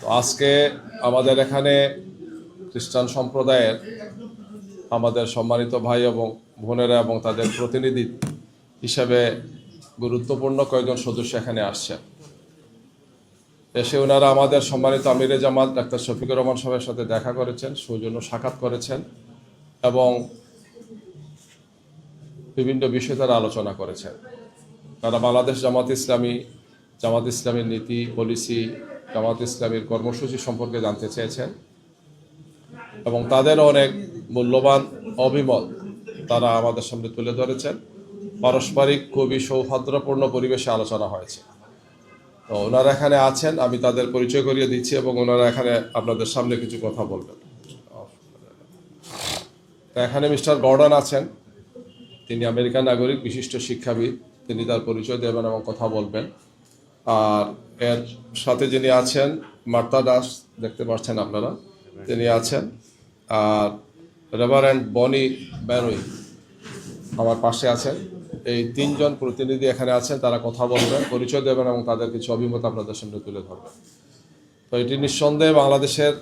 তো আজকে আমাদের এখানে খ্রিস্টান সম্প্রদায়ের আমাদের সম্মানিত ভাই এবং বোনেরা এবং তাদের প্রতিনিধি হিসাবে গুরুত্বপূর্ণ কয়েকজন সদস্য এখানে আসছেন এসে ওনারা আমাদের সম্মানিত আমিরে জামাত ডাক্তার শফিকুর রহমান সাহেবের সাথে দেখা করেছেন, সৌজন্য সাক্ষাৎ করেছেন এবং বিভিন্ন বিষয়ে তারা আলোচনা করেছেন। তারা বাংলাদেশ জামাত ইসলামী, জামাত ইসলামীর নীতি, পলিসি জামাত ইসলামীর কর্মসূচি সম্পর্কে জানতে চেয়েছেন এবং তাদের অনেক মূল্যবান অভিমত তারা আমাদের সামনে তুলে ধরেছেন। পারস্পরিক খুবই সৌহার্দ্যপূর্ণ পরিবেশে আলোচনা হয়েছে। তো ওনারা এখানে আছেন, আমি তাদের পরিচয় করিয়ে দিচ্ছি এবং ওনারা এখানে আপনাদের সামনে কিছু কথা বলবেন। এখানে মিস্টার গর্ডন আছেন, তিনি আমেরিকান নাগরিক, বিশিষ্ট শিক্ষাবিদ, তিনি তার পরিচয় দেবেন এবং কথা বলবেন। আর এর সাথে যিনি আছেন, মার্তা দাস, দেখতে পাচ্ছেন আপনারা, তিনি আছেন। আর রেভারেন্ট বনি ব্যানুই আমার পাশে আছেন। এই তিনজন প্রতিনিধি এখানে আছেন, তারা কথা বলবেন, পরিচয় দেবেন এবং তাদের কিছু অভিমত আপনাদের সামনে তুলে ধরবেন। তো এটি নিঃসন্দেহে বাংলাদেশের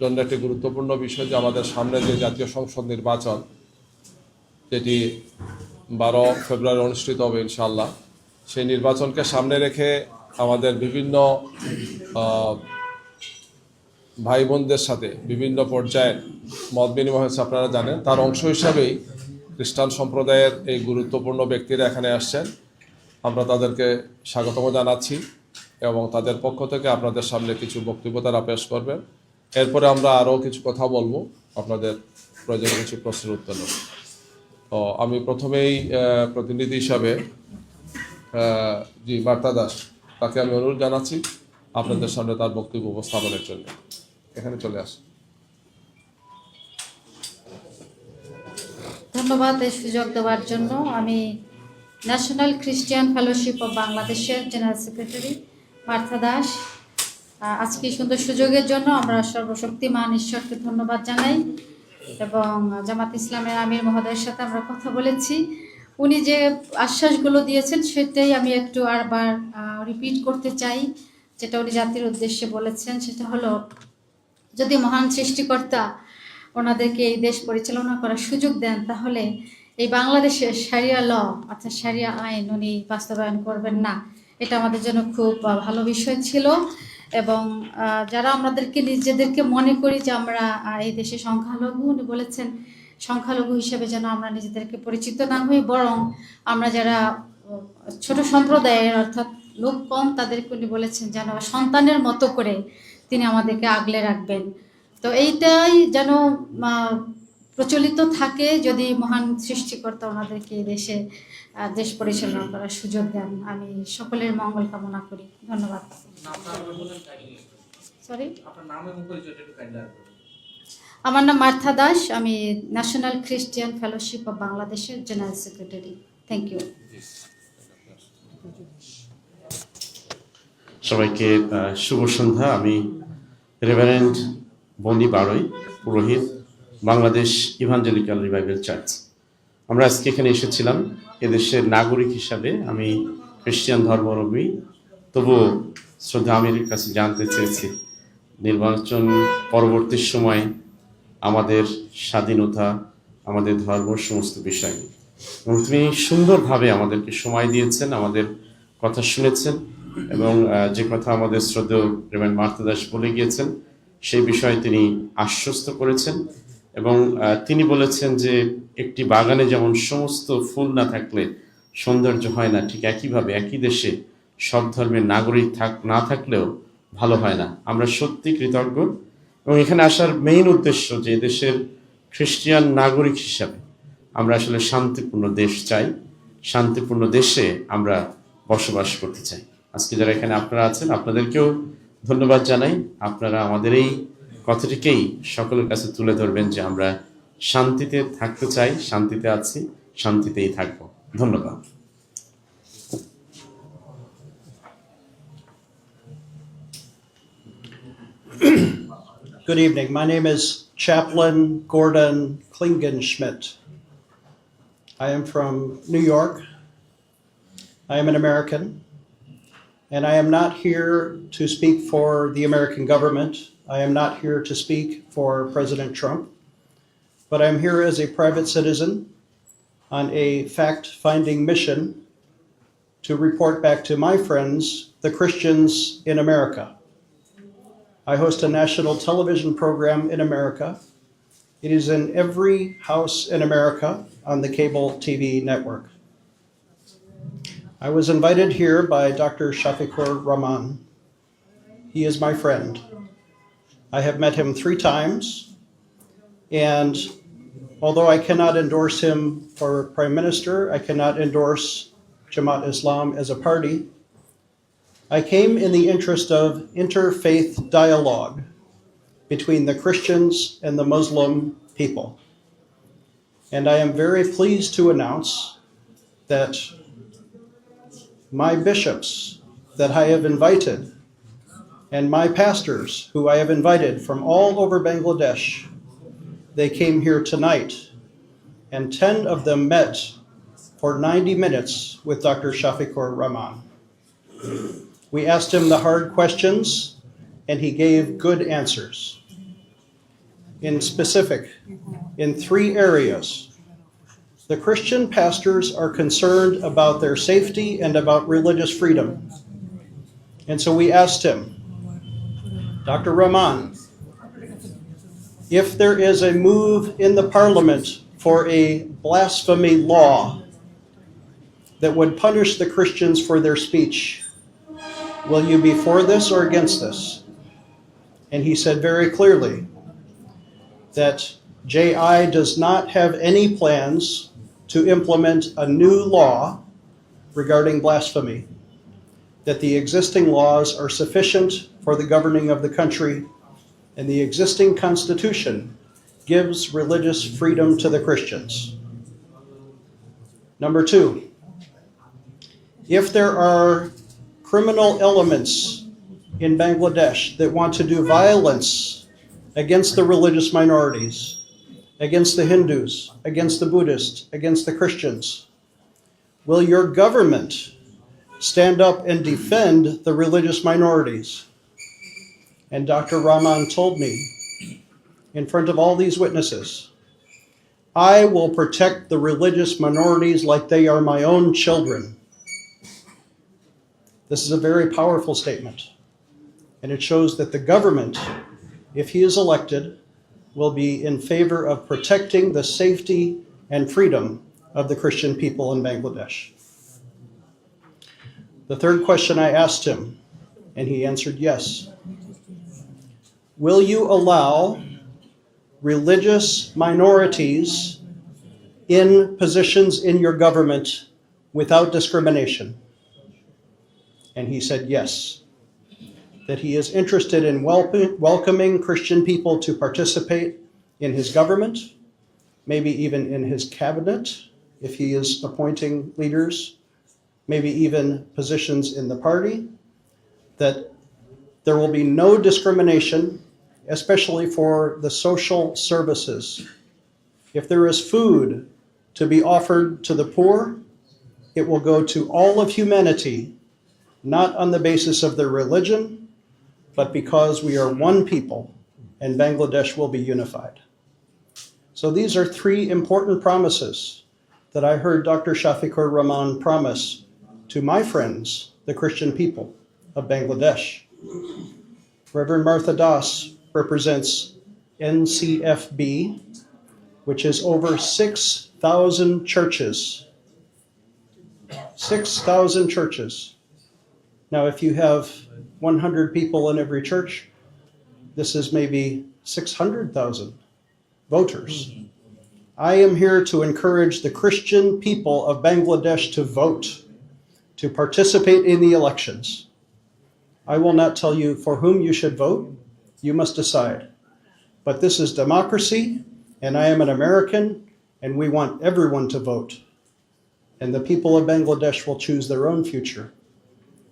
জন্য একটি গুরুত্বপূর্ণ বিষয় যে আমাদের সামনে যে জাতীয় সংসদ নির্বাচন, যেটি বারো ফেব্রুয়ারি অনুষ্ঠিত হবে ইনশাল্লাহ সেই নির্বাচনকে সামনে রেখে আমাদের বিভিন্ন ভাই বোনদের সাথে বিভিন্ন পর্যায়ে মত বিনিময় হয়েছে, আপনারা জানেন। তার অংশ হিসাবেই খ্রিস্টান সম্প্রদায়ের এই গুরুত্বপূর্ণ ব্যক্তিরা এখানে আসছেন। আমরা তাদেরকে স্বাগতম জানাচ্ছি এবং তাদের পক্ষ থেকে আপনাদের সামনে কিছু বক্তব্য তারা পেশ করবেন। এরপরে আমরা আরও কিছু কথা বলব। আপনাদের প্রয়োজনে কিছু প্রশ্নের উত্তর আমি প্রথমেই প্রতিনিধি হিসাবে জি, বার্তা দাস, তাকে আমি অনুরোধ জানাচ্ছি আপনাদের সামনে তার বক্তব্য উপস্থাপনের জন্য। এখানে চলে আসুন ধন্যবাদ এই সুযোগ দেওয়ার জন্য। আমি ন্যাশনাল খ্রিস্টিয়ান ফেলোশিপ অফ বাংলাদেশের জেনারেল সেক্রেটারি পার্থা দাস। আজকে সুন্দর সুযোগের জন্য আমরা সর্বশক্তিমান ঈশ্বরকে ধন্যবাদ জানাই এবং জামাত ইসলামের আমির মহোদয়ের সাথে আমরা কথা বলেছি। উনি যে আশ্বাসগুলো দিয়েছেন সেটাই আমি একটু আরবার রিপিট করতে চাই। যেটা উনি জাতির উদ্দেশ্যে বলেছেন, সেটা হলো, যদি মহান সৃষ্টিকর্তা ওনাদেরকে এই দেশ পরিচালনা করার সুযোগ দেন, তাহলে এই বাংলাদেশের সারিয়া ল, অর্থাৎ সারিয়া আইন উনি বাস্তবায়ন করবেন না। এটা আমাদের জন্য খুব ভালো বিষয় ছিল। এবং যারা আমাদেরকে নিজেদেরকে মনে করি যে আমরা এই দেশে সংখ্যালঘু, উনি বলেছেন সংখ্যালঘু হিসেবে যেন আমরা নিজেদেরকে পরিচিত না হই বরং আমরা যারা ছোট সম্প্রদায়ের অর্থাৎ লোক কম তাদেরকে উনি বলেছেন যেন সন্তানের মতো করে তিনি আমাদেরকে আগলে রাখবেন। তো এইটাই যেন প্রচলিত থাকে যদি মহান সৃষ্টিকর্তা ওনাদেরকে এই দেশে দেশ পরিচালনা করার সুযোগ দেন। আমি সকলের মঙ্গল কামনা করি। ধন্যবাদ। সরি আপনার নাম এবং পরিচয়টা একটু। আমার নাম মার্থা দাস, আমি ন্যাশনাল খ্রিস্টিয়ান ফেলোশিপ অফ বাংলাদেশের জেনারেল সেক্রেটারি থ্যাংক ইউ সবাইকে শুভ সন্ধ্যা। আমি রেভারেন্ড বন্দি বারই, পুরোহিত, বাংলাদেশ ইভাঞ্জেলিক্যাল রিভাইভেল চার্চ আমরা আজকে এখানে এসেছিলাম, এদেশের নাগরিক হিসাবে। আমি খ্রিস্টান ধর্মাবলম্বী, তবুও শ্রদ্ধা আমির কাছে জানতে চেয়েছি। নির্বাচন পরবর্তী সময় আমাদের স্বাধীনতা, আমাদের ধর্ম, সমস্ত বিষয়। এবং তিনি সুন্দরভাবে আমাদেরকে সময় দিয়েছেন, আমাদের কথা শুনেছেন এবং যে কথা আমাদের শ্রদ্ধেয় রেভেন মার্তা দাস বলে গিয়েছেন, সেই বিষয়ে তিনি আশ্বস্ত করেছেন এবং তিনি বলেছেন যে একটি বাগানে যেমন সমস্ত ফুল না থাকলে সৌন্দর্য হয় না, ঠিক একইভাবে একই দেশে সব ধর্মের নাগরিক থাক, না থাকলেও ভালো হয় না আমরা সত্যি কৃতজ্ঞ এবং এখানে আসার মেইন উদ্দেশ্য যে দেশের খ্রিস্টিয়ান নাগরিক হিসাবে আমরা আসলে শান্তিপূর্ণ দেশ চাই, শান্তিপূর্ণ দেশে আমরা বসবাস করতে চাই। আজকে যারা এখানে আপনারা আছেন, আপনাদেরকেও ধন্যবাদ জানাই। আপনারা আমাদের এই কথাটিকেই সকলের কাছে তুলে ধরবেন যে আমরা শান্তিতে থাকতে চাই, শান্তিতে আছি, শান্তিতেই থাকব। ধন্যবাদ। Good evening. My name is Chaplain Gordon Klingenschmidt. I am from New York. I am an American. And I am not here to speak for the American government. I am not here to speak for President Trump. But I'm here as a private citizen on a fact finding mission to report back to my friends, the Christians in America. I host a national television program in America. It is in every house in America on the cable TV network. I was invited here by Dr. Shafiqur Rahman. He is my friend. I have met him three times, and although I cannot endorse him for prime minister, I cannot endorse Jamaat Islam as a party. I came in the interest of interfaith dialogue between the Christians and the Muslim people. And I am very pleased to announce that my bishops that I have invited and my pastors who I have invited from all over Bangladesh, they came here tonight and 10 of them met for 90 minutes with Dr. Shafiqur Rahman. We asked him the hard questions and he gave good answers. In specific, in three areas, the Christian pastors are concerned about their safety and about religious freedom. And so we asked him, Dr. Rahman, if there is a move in the parliament for a blasphemy law that would punish the Christians for their speech, will you be for this or against this? And he said very clearly that JI does not have any plans to implement a new law regarding blasphemy, that the existing laws are sufficient for the governing of the country, and the existing constitution gives religious freedom to the Christians. Number two, if there are criminal elements in Bangladesh that want to do violence against the religious minorities, against the Hindus, against the Buddhists, against the Christians, will your government stand up and defend the religious minorities? And Dr. Rahman told me in front of all these witnesses, I will protect the religious minorities like they are my own children. This is a very powerful statement. And it shows that the government, if he is elected, will be in favor of protecting the safety and freedom of the Christian people in Bangladesh. The third question I asked him, and he answered yes. Will you allow religious minorities in positions in your government without discrimination? And he said yes. That he is interested in welp- welcoming Christian people to participate in his government, maybe even in his cabinet if he is appointing leaders, maybe even positions in the party. That there will be no discrimination, especially for the social services. If there is food to be offered to the poor, it will go to all of humanity, not on the basis of their religion, but because we are one people and Bangladesh will be unified. So these are three important promises that I heard Dr. Shafiqur Rahman promise to my friends, the Christian people of Bangladesh. Reverend Martha Das represents NCFB, which is over 6,000 churches. 6,000 churches. Now, if you have 100 people in every church, this is maybe 600,000 voters. Mm-hmm. I am here to encourage the Christian people of Bangladesh to vote, to participate in the elections. I will not tell you for whom you should vote. You must decide. But this is democracy, and I am an American, and we want everyone to vote. And the people of Bangladesh will choose their own future.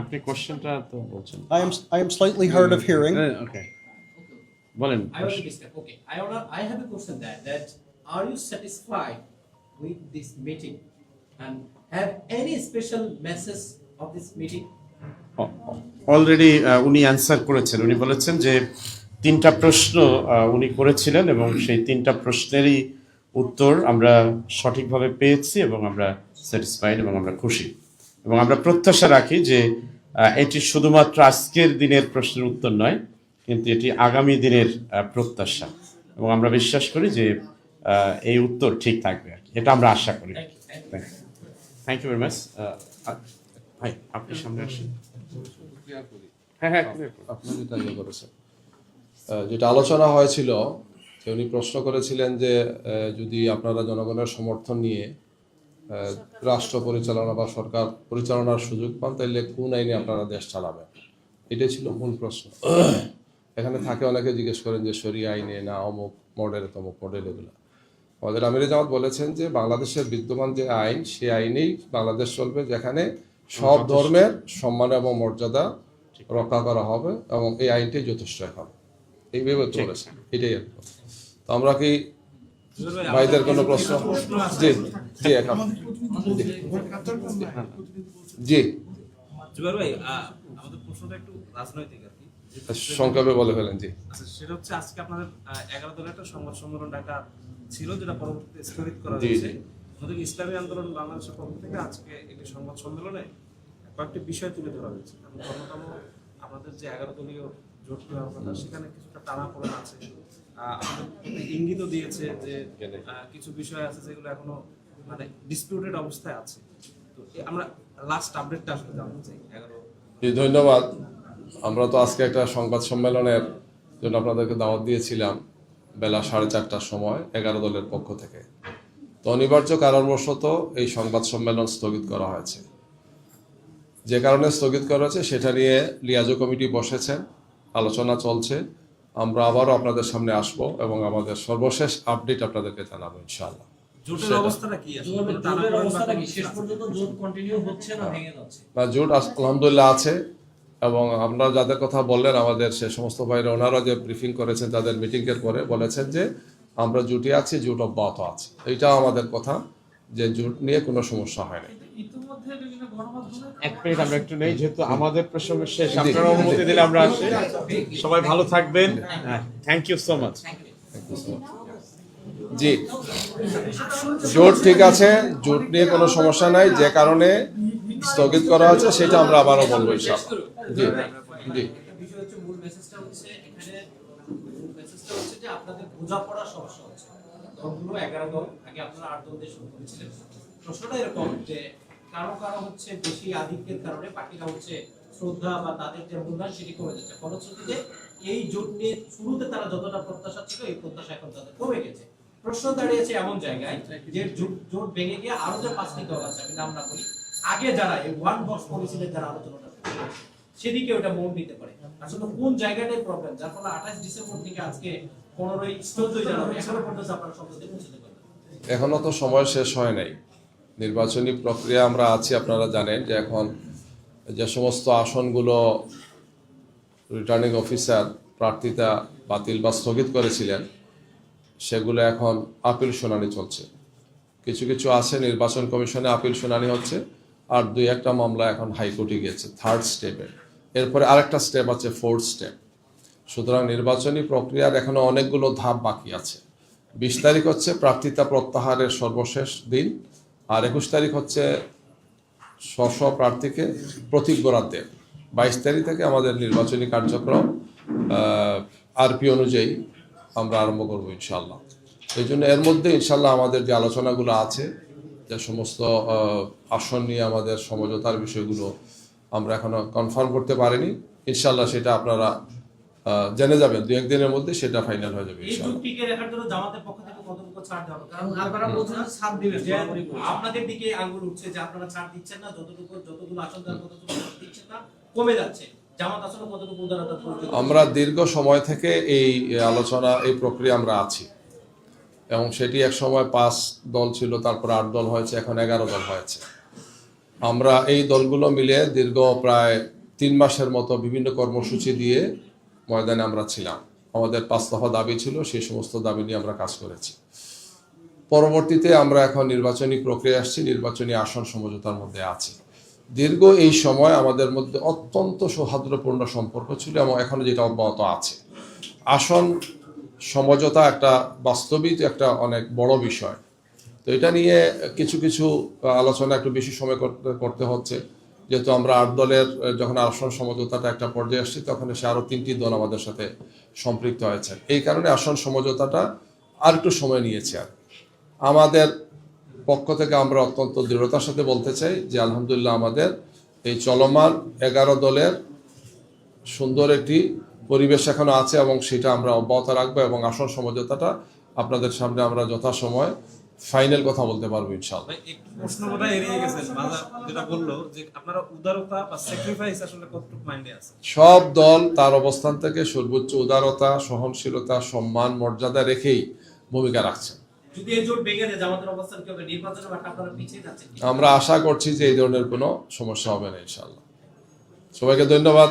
আপনি কোশ্চেনটা তো বলছেন। I am I am slightly hard of hearing okay বলেন I want discuss okay I want I have a question that that are you satisfied with this meeting and have any special message of this meeting already উনি answer করেছেন। উনি বলেছেন যে তিনটা প্রশ্ন uh, উনি করেছিলেন এবং সেই তিনটা প্রশ্নেরই উত্তর আমরা সঠিকভাবে পেয়েছি এবং আমরা স্যাটিসফাইড এবং আমরা খুশি। এবং আমরা প্রত্যাশা রাখি যে এটি শুধুমাত্র আজকের দিনের প্রশ্নের উত্তর নয় কিন্তু এটি আগামী দিনের প্রত্যাশা। এবং আমরা বিশ্বাস করি যে এই উত্তর ঠিক থাকবে আর কি। এটা আমরা আশা করি. থ্যাংক ইউ ভেরি মাচ ভাই আপনি সামনে আসেন। হ্যাঁ হ্যাঁ আপনি যেটা করেছেন আহ, যেটা আলোচনা হয়েছিল উনি প্রশ্ন করেছিলেন যে যদি আপনারা জনগণের সমর্থন নিয়ে রাষ্ট্র পরিচালনা বা সরকার পরিচালনার সুযোগ পান তাহলে কোন আইনে আপনারা দেশ চালাবেন? এটাই ছিল মূল প্রশ্ন। এখানে থাকে অনেকে জিজ্ঞেস করেন যে সরিয়া আইনে না অমুক মডেল তমুক মডেল এগুলো। আমাদের আমির জামাত বলেছেন যে বাংলাদেশের বিদ্যমান যে আইন সেই আইনেই বাংলাদেশ চলবে যেখানে সব ধর্মের সম্মান এবং মর্যাদা রক্ষা করা হবে এবং এই আইনটাই যথেষ্ট এখন এইভাবে চলেছে এটাই তো আমরা কি ভাইদের কোনো প্রশ্ন? জি জি এখন জি। জুবাইর ভাই আমাদের প্রশ্নটা একটু রাজনৈতিক আর কি। সংক্ষেপে বলে ফেলেন জি। আচ্ছা সেটা হচ্ছে আজকে আপনাদের এগারো দলের একটা সংবাদ সম্মেলন ডাকা ছিল যেটা পরবর্তীতে স্থগিত করা হয়েছে। আমাদের ইসলামী আন্দোলন বাংলাদেশের পক্ষ থেকে আজকে একটি সংবাদ সম্মেলনে কয়েকটি বিষয় তুলে ধরা হয়েছে। অন্যতম আমাদের যে এগারো দলীয় জোট সেখানে কিছুটা টানা পড়ে আছে। ইঙ্গিতও দিয়েছে যে কিছু বিষয় আছে যেগুলো এখনও মানে ডিসপিউটেড অবস্থায় আছে। তো আমরা লাস্ট আপডেটটা আসলে জানতে চাই। এগারো। ধন্যবাদ। আমরা তো আজকে একটা সংবাদ সম্মেলনের জন্য আপনাদেরকে দাওয়াত দিয়েছিলাম বেলা সাড়ে চারটার সময় এগারো দলের পক্ষ থেকে। তো অনিবার্য কারণবশত এই সংবাদ সম্মেলন স্থগিত করা হয়েছে। যে কারণে স্থগিত করা হয়েছে সেটা নিয়ে লিয়াজো কমিটি বসেছেন আলোচনা চলছে। আমরা আবারও আপনাদের সামনে আসব এবং আমাদের সর্বশেষ আপডেট আপনাদেরকে জানাব ইনশাআল্লাহ। না ভেঙে যাচ্ছে? না জোট আলহামদুলিল্লাহ আছে এবং আপনারা যাদের কথা বললেন আমাদের সে সমস্ত ভাইরা ওনারা যে ব্রিফিং করেছেন তাদের মিটিংয়ের পরে বলেছেন যে আমরা জুটে আছি জোট অব্যাহত আছে। এইটাও আমাদের কথা যে জুট নিয়ে কোনো সমস্যা হয় না এক মিনিট আমরা একটু নেই যেহেতু আমাদের প্রসঙ্গ শেষ। আপনারা অনুমতি দিলে আমরা আসি। সবাই ভালো থাকবেন। Thank you so much ji. জোট ঠিক আছে জোট নিয়ে কোনো সমস্যা নাই যে কারণে স্থগিত করা হয়েছে সেটা আমরা আবারও বলব ইনশাআল্লাহ। জি জি। একটা বিষয় হচ্ছে মূল মেসেজটা হচ্ছে এখানে মূল মেসেজটা হচ্ছে যে আপনাদের বোঝাপড়ার সমস্যা হচ্ছে দলগুলো এগারো দল আগে আপনারা আট দল দিয়ে শুরু করেছিলেন প্রশ্নটা এরকম যে কারও কারও হচ্ছে বেশি আধিক্যের কারণে বাকিরা হচ্ছে শ্রদ্ধা বা তাদের যে মূল্যায়ন সেটি কমে যাচ্ছে। ফলশ্রুতিতে এই জোট নিয়ে শুরুতে তারা যতটা প্রত্যাশা ছিল, এই প্রত্যাশা এখন তাদের কমে গেছে। প্রশ্ন দাঁড়িয়েছে এমন জায়গায় যে জোট ভেঙে গিয়ে আরও যে পাঁচটি দল আছে, আমি নাম না বলি, আগে যারা এই ওয়ান বক্স পলিসিতে যারা আলোচনাটা সেদিকে ওটা মন দিতে পারে। আসলে কোন জায়গাটাই প্রবলেম যার ফলে আঠাশ ডিসেম্বর থেকে আজকে পনেরোই, চোদ্দই জানুয়ারি, এখনও পর্যন্ত আপনারা সংসদে পৌঁছতে পারেন এখনও তো সময় শেষ হয় নাই। নির্বাচনী প্রক্রিয়া আমরা আছি, আপনারা জানেন যে এখন যে সমস্ত আসনগুলো রিটার্নিং অফিসার প্রার্থিতা বাতিল বা স্থগিত করেছিলেন, সেগুলো এখন আপিল শুনানি চলছে। কিছু কিছু আছে, নির্বাচন কমিশনে আপিল শুনানি হচ্ছে, আর দুই একটা মামলা এখন হাইকোর্টে গিয়েছে থার্ড স্টেপে এরপরে আরেকটা স্টেপ আছে ফোর্থ স্টেপ সুতরাং নির্বাচনী প্রক্রিয়ার এখনও অনেকগুলো ধাপ বাকি আছে। বিশ তারিখ হচ্ছে প্রার্থিতা প্রত্যাহারের সর্বশেষ দিন আর একুশ তারিখ হচ্ছে স্ব প্রার্থীকে প্রতীক বরাদ্দের বাইশ তারিখ থেকে আমাদের নির্বাচনী কার্যক্রম আরপি অনুযায়ী আমরা আরম্ভ করব ইনশাল্লাহ এই জন্য এর মধ্যে ইনশাল্লাহ আমাদের যে আলোচনাগুলো আছে, যে সমস্ত আসন নিয়ে আমাদের সমঝোতার বিষয়গুলো আমরা এখনও কনফার্ম করতে পারিনি। ইনশাল্লাহ সেটা আপনারা জেনে যাবেন দু একদিনের মধ্যে সেটা ফাইনাল হয়ে যাবে এই ইনশাআল্লাহ। জোট টিকে রাখার জন্য জামাতের পক্ষ থেকে কতটুকু ছাড় দেওয়া হবে? কারণ আপনারা বলছেন যে ছাড় দিবেন, যে বরাবরই বলছেন। আপনাদের দিকে আঙ্গুল উঠছে যে আপনারা ছাড় দিচ্ছেন না যতটুকু যতগুলো আসন দেওয়ার কতটুকু ছাড় দিচ্ছেন না কমে যাচ্ছে। জামাত আসলে কতটুকু উদারতা প্রয়োজন আমরা দীর্ঘ সময় থেকে এই আলোচনা এই প্রক্রিয়া আমরা আছি। এবং সেটি এক সময় পাঁচ দল ছিল তারপর আট দল হয়েছে এখন এগারো দল হয়েছে। আমরা এই দলগুলো মিলে দীর্ঘ প্রায় তিন মাসের মতো বিভিন্ন কর্মসূচি দিয়ে ময়দানে আমরা ছিলাম। আমাদের পাঁচ দফা দাবি ছিল, সেই সমস্ত দাবি নিয়ে আমরা কাজ করেছি। পরবর্তীতে আমরা এখন নির্বাচনী প্রক্রিয়া আসছি, নির্বাচনী আসন সমঝোতার মধ্যে আছি। দীর্ঘ এই সময় আমাদের মধ্যে অত্যন্ত সৌহার্দ্যপূর্ণ সম্পর্ক ছিল এবং এখনও যেটা অব্যাহত আছে। আসন সমঝোতা একটা বাস্তবিক একটা অনেক বড় বিষয়। তো এটা নিয়ে কিছু কিছু আলোচনা একটু বেশি সময় করতে করতে হচ্ছে। যেহেতু আমরা আট দলের যখন আসন সমঝোতাটা একটা পর্যায়ে আসছি, তখন এসে আরও তিনটি দল আমাদের সাথে সম্পৃক্ত হয়েছে। এই কারণে আসন সমঝোতাটা আর একটু সময় নিয়েছে আর আমাদের পক্ষ থেকে আমরা অত্যন্ত দৃঢ়তার সাথে বলতে চাই যে, আলহামদুলিল্লাহ আমাদের এই চলমান এগারো দলের সুন্দর একটি পরিবেশ এখনও আছে এবং সেটা আমরা অব্যাহত রাখব এবং আসন সমঝোতাটা আপনাদের সামনে আমরা যথাসময় ফাইনাল কথা বলতে পারব একটু প্রশ্ন এড়িয়ে গেছেন। যেটা বলল যে আপনারা উদারতা বা স্যাক্রিফাইস আসলে কতটুকু মাইন্ডে আছে? সব দল তার অবস্থান থেকে সর্বোচ্চ উদারতা সহনশীলতা সম্মান মর্যাদা রেখেই ভূমিকা রাখছে যদি এই জোট ভেঙে যায় জামাতের অবস্থান কি হবে? নির্বাচনে বা আপনারা পিছিয়ে যাচ্ছেন আমরা আশা করছি যে এই ধরনের কোনো সমস্যা হবে না ইনশাল্লাহ সবাইকে ধন্যবাদ।